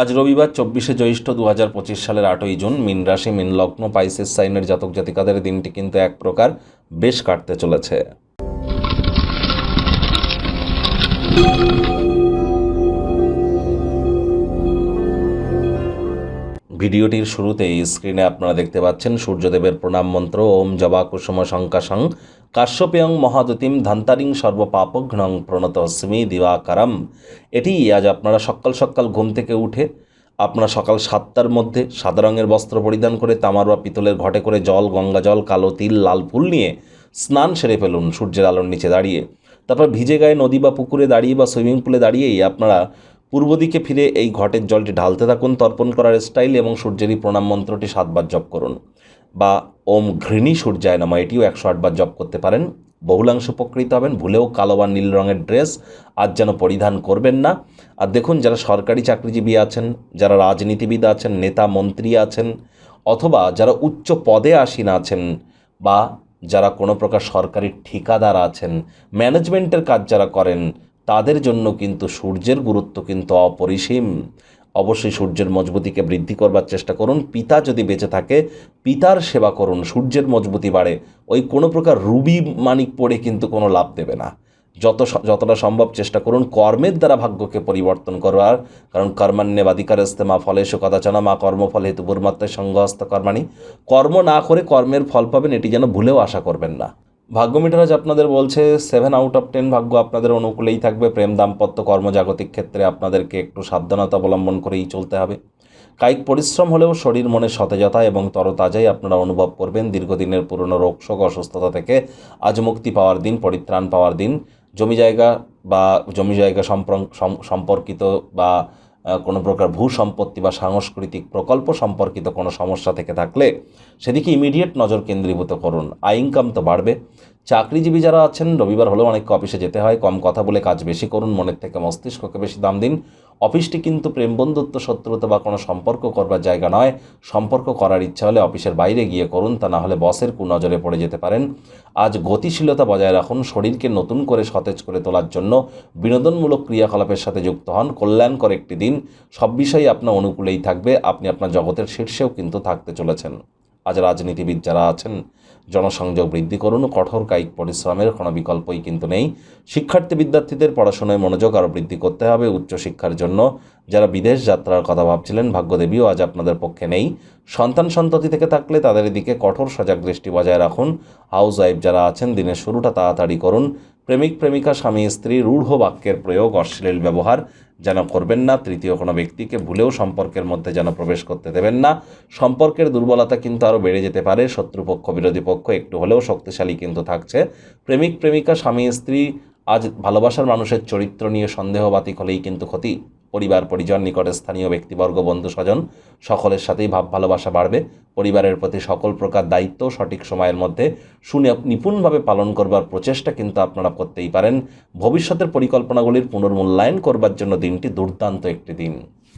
আজ রবিবার চব্বিশে জ্যৈষ্ঠ দু হাজার পঁচিশ সালের আটই জুন, মিন রাশি, মিন লগ্ন, পাইসেস সাইনের জাতক জাতিকাদের দিনটি কিন্তু এক প্রকার বেশ কাটতে চলেছে। ভিডিওটির শুরুতেই স্ক্রিনে আপনারা দেখতে পাচ্ছেন সূর্যদেবের প্রণাম মন্ত্র, ওম জবা কুসুম শঙ্কাশং কাশ্যপেয়ং মহাদতিম ধান্তারিং সর্বপাপঘ্নং প্রণত অস্মি দিবাকারম। এটি আজ আপনারা সকাল সকাল ঘুম থেকে উঠে, আপনারা সকাল সাতটার মধ্যে সাদা রঙের বস্ত্র পরিধান করে তামার বা পিতলের ঘটে করে জল, গঙ্গা জল, কালো তিল, লাল ফুল নিয়ে স্নান সেরে ফেলুন সূর্যের আলোর নিচে দাঁড়িয়ে। তারপর ভিজে গায়ে নদী বা পুকুরে দাঁড়িয়ে বা সুইমিং পুলে দাঁড়িয়েই আপনারা পূর্ব দিকে ফিরে এই ঘটের জলটি ঢালতে থাকুন, তর্পণ করার স্টাইল এবং সূর্যেরই প্রণাম মন্ত্রটি সাতবার জপ করুন। বা ওম ঘৃণী সূর্যায় নামা, এটিও একশো আটবার জপ করতে পারেন। বহুলাংশ উপকৃত হবেন, ভুলেও কালো বা নীল রঙের ড্রেস আজ যেন পরিধান করবেন না। আর দেখুন, যারা সরকারি চাকরিজীবী আছেন, যারা রাজনীতিবিদ আছেন, নেতা, মন্ত্রী আছেন, অথবা যারা উচ্চ পদে আসীন আছেন, বা যারা কোনো প্রকার সরকারি ঠিকাদার আছেন, ম্যানেজমেন্টের কাজ যারা করেন তাদের জন্য কিন্তু সূর্যের গুরুত্ব কিন্তু অপরিসীম। অবশ্যই সূর্যের মজবুতিকে বৃদ্ধি করবার চেষ্টা করুন। পিতা যদি বেঁচে থাকে, পিতার সেবা করুন। সূর্যের মজবুতি বাড়ে। ওই কোনো প্রকার রুবি মানিক পড়ে কিন্তু কোনো লাভ দেবে না। যত যতটা সম্ভব চেষ্টা করুন। কর্মের দ্বারা ভাগ্যকে পরিবর্তন করবার কারণ কর্মান্যবাধিকার ইস্তেমা ফলেশু কদাচনা মা কর্মফল হেতু বুর্মাত্মায় সঙ্গহস্ত কর্মাণী। কর্ম না করে কর্মের ফল পাবেন, এটি যেন ভুলেও আশা করবেন না। ভাগ্য মিটারাজ আপনাদের বলছে সেভেন আউট অফ টেন ভাগ্য আপনাদের অনুকূলেই থাকবে। প্রেম, দাম্পত্য, কর্মজাগতিক ক্ষেত্রে আপনাদেরকে একটু সাবধানতা অবলম্বন করেই চলতে হবে। কায়িক পরিশ্রম হলেও শরীর মনে সতেজতা এবং তরতাজাই আপনারা অনুভব করবেন। দীর্ঘদিনের পুরনো রোগশোক অসুস্থতা থেকে আজ মুক্তি পাওয়ার দিন, পরিত্রাণ পাওয়ার দিন। জমি জায়গা বা জমি জায়গা সম্পর্কিত বা কোনো প্রকার ভূ সম্পত্তি বা সাংস্কৃতিক প্রকল্প সম্পর্কিত কোনো সমস্যা থেকে থাকলে সেদিকে ইমিডিয়েট নজর কেন্দ্রীভূত করুন। আয় ইনকাম তো বাড়বে। চাকরিজীবী যারা আছেন, রবিবার হলেও অনেককে অফিসে যেতে হয়। কম কথা বলে কাজ বেশি করুন। মনের থেকে মস্তিষ্ককে বেশি দাম দিন। অফিসটি কিন্তু প্রেম বন্ধুত্ব, শত্রুতা বা কোনো সম্পর্ক করবার জায়গা নয়। সম্পর্ক করার ইচ্ছা হলে অফিসের বাইরে গিয়ে করুন, তা না হলে বসের কুনজরে পড়ে যেতে পারেন। আজ গতিশীলতা বজায় রাখুন, শরীরকে নতুন করে সতেজ করে তোলার জন্য বিনোদনমূলক ক্রিয়াকলাপের সাথে যুক্ত হন। কল্যাণকর একটি দিন। সব বিষয়ই আপনার অনুকূলেই থাকবে। আপনি আপনার জগতের শীর্ষেও কিন্তু থাকতে চলেছেন। আজ রাজনীতিবিদ যারা আছেন, জনসংযোগ বৃদ্ধি করুন, কঠোর কায়িক পরিশ্রমের কোনো বিকল্পই কিন্তু নেই। শিক্ষার্থী বিদ্যার্থীদের পড়াশোনায় মনোযোগ আরও বৃদ্ধি করতে হবে উচ্চশিক্ষার জন্য। যারা বিদেশ যাত্রার কথা ভাবছিলেন, ভাগ্যদেবীও আজ আপনাদের পক্ষে নেই। সন্তান সন্ততি থেকে থাকলে তাদের দিকে কঠোর সজাগ দৃষ্টি বজায় রাখুন। হাউস ওয়াইফ যারা আছেন, দিনের শুরুটা তাড়াতাড়ি করুন। প্রেমিক প্রেমিকা স্বামী স্ত্রী রূঢ় বাক্যের প্রয়োগ, অশ্লীল ব্যবহার যেন করবেন না, তৃতীয় কোনো ব্যক্তিকে ভুলেও সম্পর্কের মধ্যে যেন প্রবেশ করতে দেবেন না। সম্পর্কের দুর্বলতা কিন্তু আরও বেড়ে যেতে পারে, শত্রুপক্ষ, বিরোধী পক্ষ একটু হলেও শক্তিশালী কিন্তু থাকছে। প্রেমিক প্রেমিকা স্বামী স্ত্রী আজ ভালোবাসার মানুষের চরিত্র নিয়ে সন্দেহবাতিক হলেই কিন্তু ক্ষতি। পরিবার, পরিজন, নিকটে স্থানীয় ব্যক্তিবর্গ, বন্ধু, স্বজন, সকলের সাথেই ভাব, ভালোবাসা বাড়বে। পরিবারের প্রতি সকল প্রকার দায়িত্ব সঠিক সময়ের মধ্যে শুনে নিপুণভাবে পালন করবার প্রচেষ্টা কিন্তু আপনারা করতেই পারেন। ভবিষ্যতের পরিকল্পনাগুলির পুনর্মূল্যায়ন করবার জন্য দিনটি দুর্দান্ত একটি দিন।